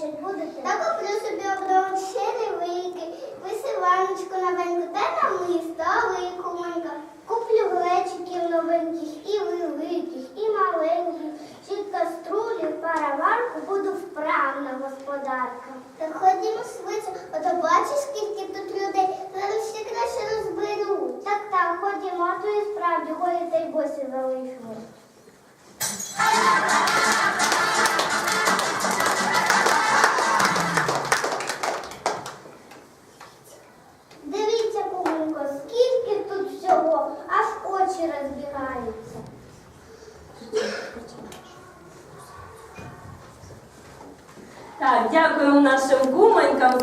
ви будете? Та куплю собі оброк черевики, висиваночку новеньку, та намисто, велику монька. Куплю глечиків новеньких, і великих, і маленьких, ще каструлі, пароварку, буду вправна господарка. Так ходімо швидше, а то бачиш, скільки тут людей, зараз ще краще розберуть. Так, так, ходімо, а то і справді голі та й босі залишили. Так, дякуємо нашим кумонькам.